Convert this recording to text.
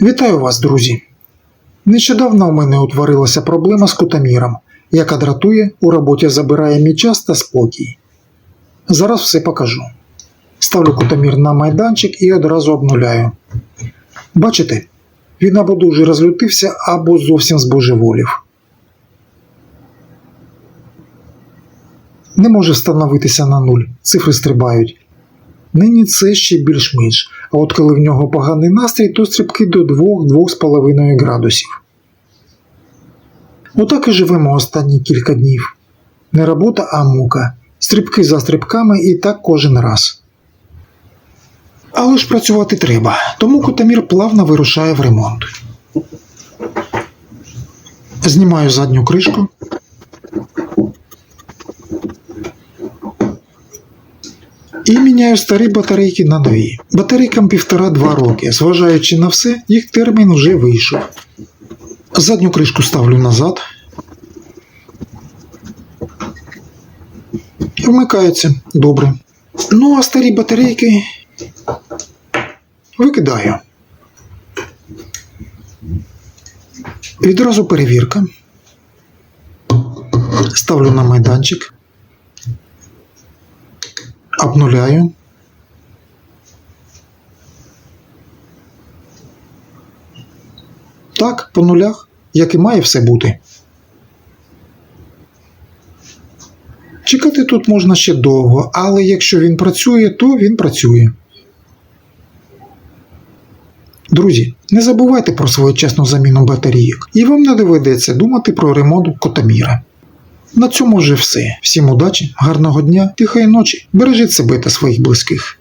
Вітаю вас, друзі! Нещодавно у мене утворилася проблема з кутаміром, яка дратує, у роботі забирає мій час та спокій. Зараз все покажу. Ставлю кутамір на майданчик і одразу обнуляю. Бачите, він або дуже розлютився, або зовсім збожеволів. Не може встановитися на нуль, цифри стрибають. Нині це ще більш-менш, а от коли в нього поганий настрій, то стрибки до 2-2,5 градусів. Отак і живемо останні кілька днів. Не робота, а мука. Стрибки за стрибками і так кожен раз. Але ж працювати треба, тому Кутамір плавно вирушає в ремонт. Знімаю задню кришку. І міняю старі батарейки на нові. Батарейкам півтора-два роки. Зважаючи на все, їх термін вже вийшов. Задню кришку ставлю назад. Вмикається добре. Ну а старі батарейки викидаю. Відразу перевірка. Ставлю на майданчик. Обнуляю. Так, по нулях, як і має все бути. Чекати тут можна ще довго, але якщо він працює, то він працює. Друзі, не забувайте про своєчасну заміну батарійок, і вам не доведеться думати про ремонт котоміра. На цьому вже все. Всім удачі, гарного дня, тихої ночі, бережіть себе та своїх близьких.